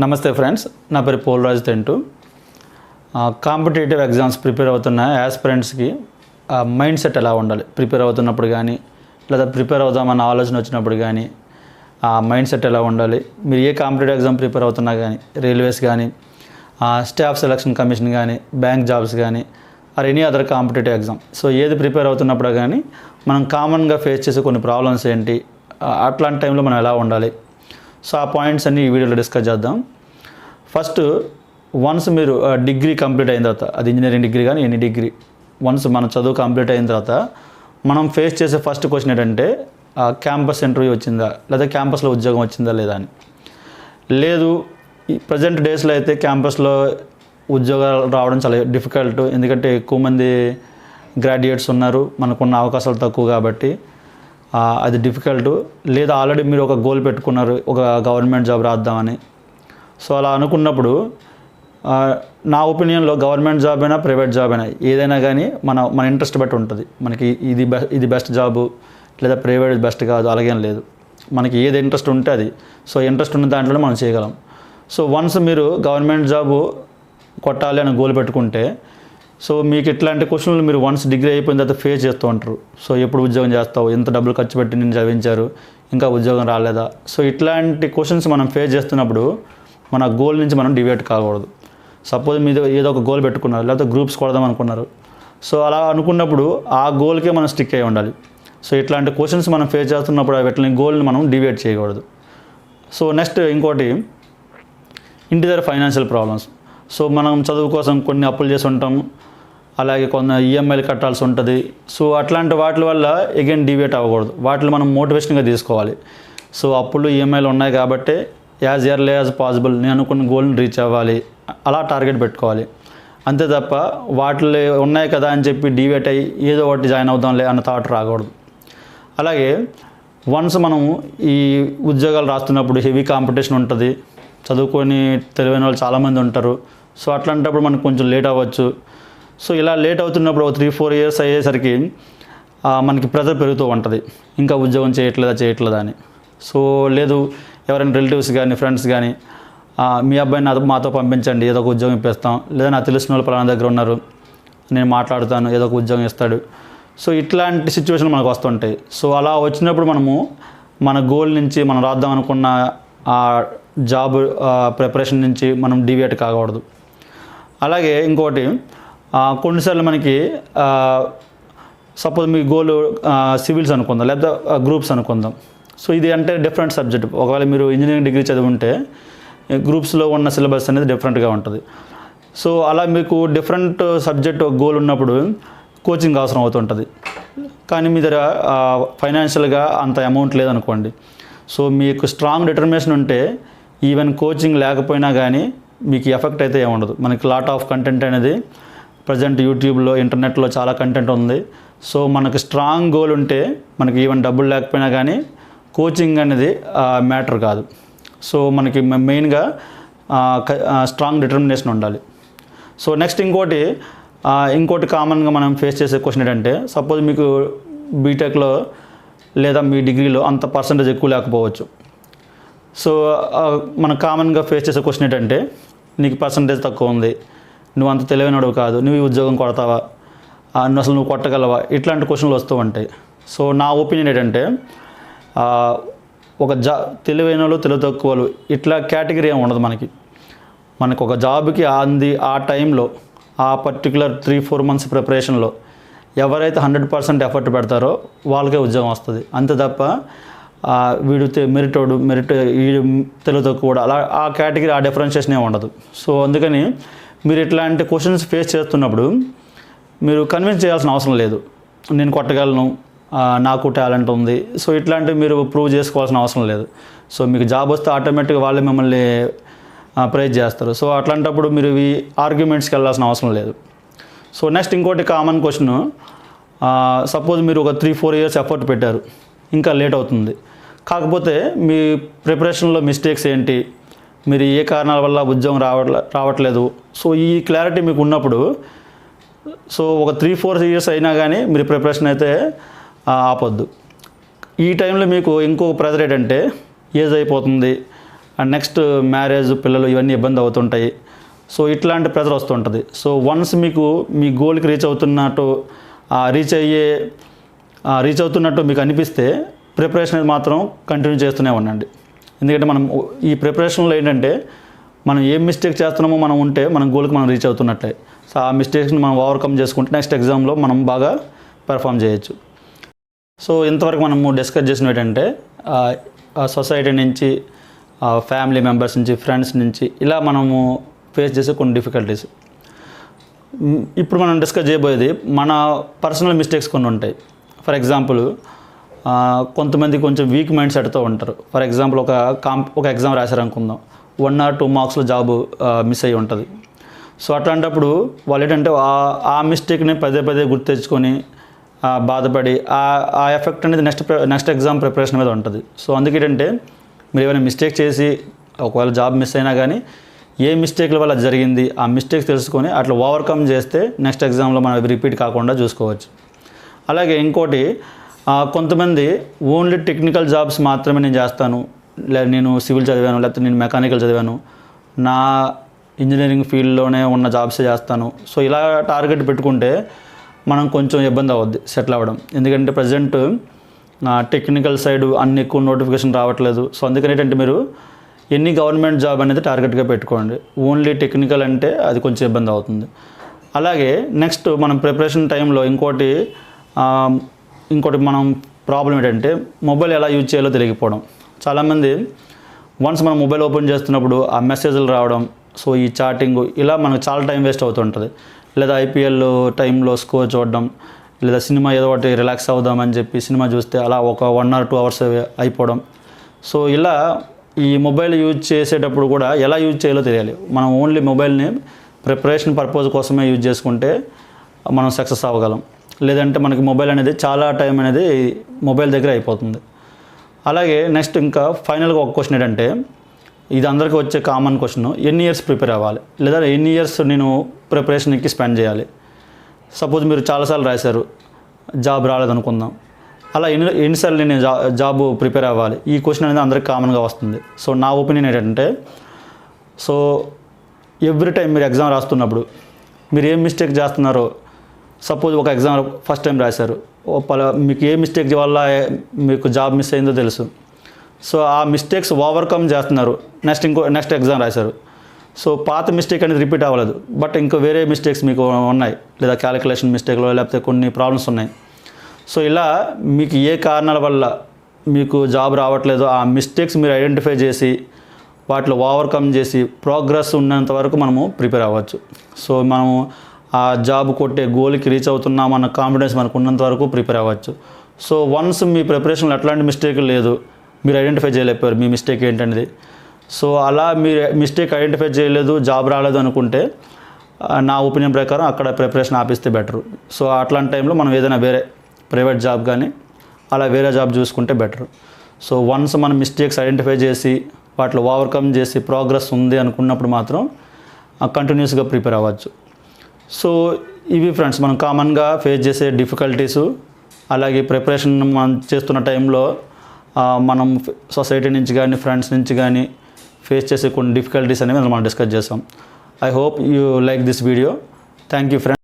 నమస్తే ఫ్రెండ్స్ నా పేరు Polraj Tentu competitive exams prepare అవుతున్న యాస్పిరెంట్స్కి మైండ్ సెట్ ఎలా ఉండాలి? ప్రిపేర్ అవుతున్నప్పుడు కానీ లేదా ప్రిపేర్ అవుదామన్న ఆలోచన వచ్చినప్పుడు కానీ ఆ మైండ్ సెట్ ఎలా ఉండాలి? మీరు ఏ కాంపిటేటివ్ ఎగ్జామ్ ప్రిపేర్ అవుతున్నా కానీ రైల్వేస్ కానీ స్టాఫ్ సెలక్షన్ కమిషన్ కానీ బ్యాంక్ జాబ్స్ కానీ or any other competitive exam. So ఏది ప్రిపేర్ అవుతున్నప్పుడు కానీ మనం కామన్గా ఫేస్ చేసే కొన్ని ప్రాబ్లమ్స్ ఏంటి? అట్లాంటి టైంలో మనం ఎలా ఉండాలి? సో ఆ పాయింట్స్ అన్ని ఈ వీడియోలో డిస్కస్ చేద్దాం. ఫస్ట్ వన్స్ మీరు డిగ్రీ కంప్లీట్ అయిన తర్వాత అది ఇంజనీరింగ్ డిగ్రీ కానీ ఎనీ డిగ్రీ వన్స్ మన చదువు కంప్లీట్ అయిన తర్వాత మనం ఫేస్ చేసే ఫస్ట్ క్వశ్చన్ ఏంటంటే క్యాంపస్ ఇంటర్వ్యూ వచ్చిందా? లేదా క్యాంపస్లో ఉద్యోగం వచ్చిందా లేదా అని. లేదు ఈ ప్రజెంట్ డేస్లో అయితే క్యాంపస్లో ఉద్యోగాలు రావడం చాలా డిఫికల్ట్ ఎందుకంటే ఎక్కువ మంది గ్రాడ్యుయేట్స్ ఉన్నారు మనకున్న అవకాశాలు తక్కువ కాబట్టి. అది డిఫికల్ట్ లేదా ఆల్రెడీ మీరు ఒక గోల్ పెట్టుకున్నారు ఒక గవర్నమెంట్ జాబ్ రాద్దామని. సో అలా అనుకున్నప్పుడు నా ఒపీనియన్లో గవర్నమెంట్ జాబ్ అయినా ప్రైవేట్ జాబ్ అయినా ఏదైనా కానీ మన మన ఇంట్రెస్ట్ బట్టి ఉంటుంది. మనకి ఇది బెస్ట్ ఇది బెస్ట్ జాబు లేదా ప్రైవేట్ బెస్ట్ కాదు అలాగేం లేదు. మనకి ఏది ఇంట్రెస్ట్ ఉంటే అది. సో ఇంట్రెస్ట్ ఉన్న దాంట్లోనే మనం చేయగలం. సో వన్స్ మీరు గవర్నమెంట్ జాబు కొట్టాలి అని గోల్ పెట్టుకుంటే సో మీకు ఇట్లాంటి క్వశ్చన్లు మీరు వన్స్ డిగ్రీ అయిపోయిన తర్వాత ఫేస్ చేస్తూ ఉంటారు. సో ఎప్పుడు ఉద్యోగం చేస్తావు? ఎంత డబ్బులు ఖర్చు పెట్టి నేను చదివించారు? ఇంకా ఉద్యోగం రాలేదా? సో ఇట్లాంటి క్వశ్చన్స్ మనం ఫేస్ చేస్తున్నప్పుడు మన గోల్ నుంచి మనం డివేట్ కాకూడదు. సపోజ్ మీద ఏదో ఒక గోల్ పెట్టుకున్నారు లేకపోతే గ్రూప్స్ కొడదాం అనుకున్నారు. సో అలా అనుకున్నప్పుడు ఆ గోల్కే మనం స్టిక్ అయి ఉండాలి. సో ఇట్లాంటి క్వశ్చన్స్ మనం ఫేస్ చేస్తున్నప్పుడు వీటిని గోల్ని మనం డివేట్ చేయకూడదు. సో నెక్స్ట్ ఇంకోటి ఇంటి దగ్గర ఫైనాన్షియల్ ప్రాబ్లమ్స్ సో మనం చదువు కోసం కొన్ని అప్పులు చేసి ఉంటాము. అలాగే కొంత ఈఎంఐలు కట్టాల్సి ఉంటుంది. సో అట్లాంటి వాటి వల్ల ఎగైన్ డివేట్ అవ్వకూడదు. వాటిని మనం మోటివేషన్గా తీసుకోవాలి. సో అప్పులు ఈఎంఐలు ఉన్నాయి కాబట్టి యాజ్ ఎర్లీ యాజ్ పాసిబుల్ నేను అనుకున్న గోల్ని రీచ్ అవ్వాలి. అలా టార్గెట్ పెట్టుకోవాలి. అంతే తప్ప వాటిలో ఉన్నాయి కదా అని చెప్పి డివేట్ అయ్యి ఏదో ఒకటి జాయిన్ అవుదాంలే అన్న థాట్ రాకూడదు. అలాగే వన్స్ మనము ఈ ఉద్యోగాలు రాస్తున్నప్పుడు హెవీ కాంపిటీషన్ ఉంటుంది. చదువుకొని తెలివైన వాళ్ళు చాలామంది ఉంటారు. సో అట్లాంటప్పుడు మనకు కొంచెం లేట్ అవ్వచ్చు. సో ఇలా లేట్ అవుతున్నప్పుడు ఒక త్రీ ఫోర్ ఇయర్స్ అయ్యేసరికి మనకి ప్రెజర్ పెరుగుతూ ఉంటుంది. ఇంకా ఉద్యోగం చేయట్లేదా చేయట్లేదా అని. సో లేదు ఎవరైనా రిలేటివ్స్ కానీ ఫ్రెండ్స్ కానీ మీ అబ్బాయిని నాతో మాతో పంపించండి ఏదో ఒక ఉద్యోగం ఇప్పిస్తాం. లేదా నాకు తెలిసిన వాళ్ళు పలానా దగ్గర ఉన్నారు నేను మాట్లాడుతాను ఏదో ఒక ఉద్యోగం ఇస్తాడు. సో ఇట్లాంటి సిచ్యువేషన్ మనకు వస్తుంటాయి. సో అలా వచ్చినప్పుడు మనము మన గోల్ నుంచి మనం రాద్దాం అనుకున్న ఆ జాబ్ ప్రిపరేషన్ నుంచి మనం డివియేట్ కాకూడదు. అలాగే ఇంకోటి కొన్నిసార్లు మనకి సపోజ్ మీ గోల్ సివిల్స్ అనుకుందాం లేకపోతే గ్రూప్స్ అనుకుందాం. సో ఇది అంటే డిఫరెంట్ సబ్జెక్ట్. ఒకవేళ మీరు ఇంజనీరింగ్ డిగ్రీ చదివి ఉంటే గ్రూప్స్లో ఉన్న సిలబస్ అనేది డిఫరెంట్గా ఉంటుంది. సో అలా మీకు డిఫరెంట్ సబ్జెక్ట్ గోల్ ఉన్నప్పుడు కోచింగ్ అవసరం అవుతుంటుంది. కానీ మీ దగ్గర ఫైనాన్షియల్గా అంత అమౌంట్ లేదనుకోండి. సో మీకు స్ట్రాంగ్ డిటర్మినేషన్ ఉంటే ఈవెన్ కోచింగ్ లేకపోయినా కానీ మీకు ఎఫెక్ట్ అయితే ఏముండదు. మనకి లాట్ ఆఫ్ కంటెంట్ అనేది ప్రజెంట్ యూట్యూబ్లో ఇంటర్నెట్లో చాలా కంటెంట్ ఉంది. సో మనకి స్ట్రాంగ్ గోల్ ఉంటే మనకి ఈవెన్ డబ్బులు లేకపోయినా కానీ కోచింగ్ అనేది మ్యాటర్ కాదు. సో మనకి మెయిన్గా స్ట్రాంగ్ డిటర్మినేషన్ ఉండాలి. సో నెక్స్ట్ ఇంకోటి ఇంకోటి కామన్గా మనం ఫేస్ చేసే క్వశ్చన్ ఏంటంటే సపోజ్ మీకు బీటెక్లో లేదా మీ డిగ్రీలో అంత పర్సంటేజ్ ఎక్కువ లేకపోవచ్చు. సో మనం కామన్గా ఫేస్ చేసే క్వశ్చన్ ఏంటంటే నీకు పర్సంటేజ్ తక్కువ ఉంది. నువ్వు అంత తెలివైనడు కాదు నువ్వు ఈ ఉద్యోగం కొడతావా? నువ్వు అసలు నువ్వు కొట్టగలవా? ఇట్లాంటి క్వశ్చన్లు వస్తూ ఉంటాయి. సో నా ఒపీనియన్ ఏంటంటే ఒక జా తెలివైన వాళ్ళు తెలివి తక్కువలు ఇట్లా కేటగిరీ ఏమి ఉండదు మనకి. మనకు ఒక జాబ్కి అంది ఆ టైంలో ఆ పర్టికులర్ త్రీ ఫోర్ మంత్స్ ప్రిపరేషన్లో ఎవరైతే హండ్రెడ్ పర్సెంట్ ఎఫర్ట్ పెడతారో వాళ్ళకే ఉద్యోగం వస్తుంది. అంతే తప్ప వీడు మెరిటోడు మెరిట్ వీడు తెలుగు తక్కువ అలా ఆ కేటగిరీ ఆ డిఫరెన్షియేషన్ ఏమి ఉండదు. సో అందుకని మీరు ఇట్లాంటి క్వశ్చన్స్ ఫేస్ చేస్తున్నప్పుడు మీరు కన్విన్స్ చేయాల్సిన అవసరం లేదు. నేను కొట్టగలను నాకు టాలెంట్ ఉంది. సో ఇట్లాంటివి మీరు ప్రూవ్ చేసుకోవాల్సిన అవసరం లేదు. సో మీకు జాబ్ వస్తే ఆటోమేటిక్గా వాళ్ళే మిమ్మల్ని ప్రైజ్ చేస్తారు. సో అట్లాంటప్పుడు మీరు ఇవి ఆర్గ్యుమెంట్స్కి వెళ్ళాల్సిన అవసరం లేదు. సో నెక్స్ట్ ఇంకోటి కామన్ క్వశ్చన్ సపోజ్ మీరు ఒక త్రీ ఫోర్ ఇయర్స్ ఎఫర్ట్ పెట్టారు. ఇంకా లేట్ అవుతుంది. కాకపోతే మీ ప్రిపరేషన్లో మిస్టేక్స్ ఏంటి? మీరు ఏ కారణాల వల్ల ఉద్యోగం రావట్లే రావట్లేదు? సో ఈ క్లారిటీ మీకు ఉన్నప్పుడు సో ఒక త్రీ ఫోర్ ఇయర్స్ అయినా కానీ మీరు ప్రిపరేషన్ అయితే ఆపొద్దు. ఈ టైంలో మీకు ఇంకో ప్రెజర్ ఏంటంటే ఏజ్ అయిపోతుంది. అండ్ నెక్స్ట్ మ్యారేజ్ పిల్లలు ఇవన్నీ ఇబ్బంది అవుతుంటాయి. సో ఇట్లాంటి ప్రెజర్ వస్తుంటుంది. సో వన్స్ మీకు మీ గోల్కి రీచ్ అవుతున్నట్టు రీచ్ అయ్యే రీచ్ అవుతున్నట్టు మీకు అనిపిస్తే ప్రిపరేషన్ అనేది మాత్రం కంటిన్యూ చేస్తూనే ఉండండి. ఎందుకంటే మనం ఈ ప్రిపరేషన్లో ఏంటంటే మనం ఏం మిస్టేక్ చేస్తున్నామో మనం ఉంటే మనం గోల్కి మనం రీచ్ అవుతున్నట్లే సో ఆ మిస్టేక్స్ని మనం ఓవర్కమ్ చేసుకుంటే నెక్స్ట్ ఎగ్జామ్లో మనం బాగా పెర్ఫామ్ చేయొచ్చు. సో ఇంతవరకు మనము డిస్కస్ చేసిన ఏంటంటే సొసైటీ నుంచి ఫ్యామిలీ మెంబర్స్ నుంచి ఫ్రెండ్స్ నుంచి ఇలా మనము ఫేస్ చేసే కొన్ని డిఫికల్టీస్. ఇప్పుడు మనం డిస్కస్ చేయబోయేది మన పర్సనల్ మిస్టేక్స్ కొన్ని ఉంటాయి. ఫర్ ఎగ్జాంపుల్ కొంతమంది కొంచెం వీక్ మైండ్ సెట్తో ఉంటారు. ఫర్ ఎగ్జాంపుల్ ఒక కాంప్ ఒక ఎగ్జామ్ రాశారనుకుందాం. వన్ ఆర్ టూ మార్క్స్లో జాబ్ మిస్ అయ్యి ఉంటుంది. సో అట్లాంటప్పుడు వాళ్ళు ఏంటంటే ఆ- మిస్టేక్ని పదే పదే గుర్తు తెచ్చుకొని బాధపడి ఆ ఆ ఎఫెక్ట్ అనేది నెక్స్ట్ నెక్స్ట్ ఎగ్జామ్ ప్రిపరేషన్ మీద ఉంటుంది. సో అందుకే ఏంటంటే మీరు ఏమైనా మిస్టేక్ చేసి ఒకవేళ జాబ్ మిస్ అయినా కానీ ఏ మిస్టేక్ల వల్ల జరిగింది ఆ మిస్టేక్ తెలుసుకొని అట్లా ఓవర్కమ్ చేస్తే నెక్స్ట్ ఎగ్జామ్లో మనం రిపీట్ కాకుండా చూసుకోవచ్చు. అలాగే ఇంకోటి కొంతమంది ఓన్లీ టెక్నికల్ జాబ్స్ మాత్రమే నేను చేస్తాను. లే నేను సివిల్ చదివాను లేకపోతే నేను మెకానికల్ చదివాను. నా ఇంజనీరింగ్ ఫీల్డ్లోనే ఉన్న జాబ్సే చేస్తాను. సో ఇలా టార్గెట్ పెట్టుకుంటే మనం కొంచెం ఇబ్బంది అవుద్ది సెటిల్ అవ్వడం. ఎందుకంటే ప్రజెంట్ టెక్నికల్ సైడ్ అన్ని ఎక్కువ నోటిఫికేషన్ రావట్లేదు. సో అందుకని ఏంటంటే మీరు ఎన్ని గవర్నమెంట్ జాబ్ అనేది టార్గెట్గా పెట్టుకోండి. ఓన్లీ టెక్నికల్ అంటే అది కొంచెం ఇబ్బంది అవుతుంది. అలాగే నెక్స్ట్ మనం ప్రిపరేషన్ టైంలో ఇంకోటి ఇంకోటి మనం ప్రాబ్లం ఏంటంటే మొబైల్ ఎలా యూజ్ చేయాలో తెలియకపోవడం. చాలామంది వన్స్ మనం మొబైల్ ఓపెన్ చేస్తున్నప్పుడు ఆ మెసేజ్లు రావడం సో ఈ చాటింగ్ ఇలా మనకు చాలా టైం వేస్ట్ అవుతుంటుంది లేదా ఐపీఎల్ టైంలో స్కోర్ చూడడం లేదా సినిమా ఏదో ఒకటి రిలాక్స్ అవుదామని చెప్పి సినిమా చూస్తే అలా ఒక వన్ ఆర్ టూ అవర్స్ అయిపోవడం. సో ఇలా ఈ మొబైల్ యూజ్ చేసేటప్పుడు కూడా ఎలా యూజ్ చేయాలో తెలియాలి. మనం ఓన్లీ మొబైల్ని ప్రిపరేషన్ పర్పస్ కోసమే యూజ్ చేసుకుంటే మనం సక్సెస్ అవ్వగలం. లేదంటే మనకి మొబైల్ అనేది చాలా టైం అనేది మొబైల్ దగ్గర అయిపోతుంది. అలాగే నెక్స్ట్ ఇంకా ఫైనల్గా ఒక క్వశ్చన్ ఏంటంటే ఇది అందరికీ వచ్చే కామన్ క్వశ్చన్ ఎన్ని ఇయర్స్ ప్రిపేర్ అవ్వాలి? లేదా ఎన్ని ఇయర్స్ నేను ప్రిపరేషన్కి స్పెండ్ చేయాలి? సపోజ్ మీరు చాలాసార్లు రాశారు జాబ్ రాలేదనుకుందాం అలా ఎన్ని ఎన్నిసార్లు నేను జా జాబ్ ప్రిపేర్ అవ్వాలి? ఈ క్వశ్చన్ అనేది అందరికి కామన్గా వస్తుంది. సో నా ఒపీనియన్ ఏంటంటే సో ఎవ్రీ టైం మీరు ఎగ్జామ్ రాస్తున్నప్పుడు మీరు ఏం మిస్టేక్ చేస్తున్నారో సపోజ్ ఒక ఎగ్జామ్ ఫస్ట్ టైం రాశారు. ఓ మీకు ఏ మిస్టేక్ వల్ల మీకు జాబ్ మిస్ అయిందో తెలుసు. సో ఆ మిస్టేక్స్ ఓవర్కమ్ చేస్తున్నారు. నెక్స్ట్ ఇంకో నెక్స్ట్ ఎగ్జామ్ రాశారు. సో పాత మిస్టేక్ అనేది రిపీట్ అవ్వలేదు. బట్ ఇంకా వేరే మిస్టేక్స్ మీకు ఉన్నాయి. లేదా క్యాలిక్యులేషన్ మిస్టేక్లో లేకపోతే కొన్ని ప్రాబ్లమ్స్ ఉన్నాయి. సో ఇలా మీకు ఏ కారణాల వల్ల మీకు జాబ్ రావట్లేదో ఆ మిస్టేక్స్ మీరు ఐడెంటిఫై చేసి వాటిలో ఓవర్కమ్ చేసి ప్రోగ్రెస్ ఉన్నంత వరకు మనము ప్రిపేర్ అవ్వచ్చు. సో మనము ఆ జాబ్ కొట్టే గోల్కి రీచ్ అవుతున్నాం అన్న కాన్ఫిడెన్స్ మనకు ఉన్నంత వరకు ప్రిపేర్ అవ్వచ్చు. సో వన్స్ మీ ప్రిపరేషన్లో ఎట్లాంటి మిస్టేక్ లేదు మీరు ఐడెంటిఫై చేయలేకపోయారు మీ మిస్టేక్ ఏంటనేది. సో అలా మీరు మిస్టేక్ ఐడెంటిఫై చేయలేదు జాబ్ రాలేదు అనుకుంటే నా ఒపీనియన్ ప్రకారం అక్కడ ప్రిపరేషన్ ఆపిస్తే బెటర్ సో అట్లాంటి టైంలో మనం ఏదైనా వేరే ప్రైవేట్ జాబ్ కానీ అలా వేరే జాబ్ చూసుకుంటే బెటర్ సో వన్స్ మనం మిస్టేక్స్ ఐడెంటిఫై చేసి వాటిలో ఓవర్కమ్ చేసి ప్రోగ్రెస్ ఉంది అనుకున్నప్పుడు మాత్రం కంటిన్యూస్గా ప్రిపేర్ అవ్వచ్చు. సో ఇవి ఫ్రెండ్స్ మనం కామన్గా ఫేస్ చేసే డిఫికల్టీసు అలాగే ప్రిపరేషన్ మనం చేస్తున్న టైంలో మనం సొసైటీ నుంచి కానీ ఫ్రెండ్స్ నుంచి కానీ ఫేస్ చేసే కొన్ని డిఫికల్టీస్ అనేవి మనం డిస్కస్ చేసాం. I hope you like this video thank you friends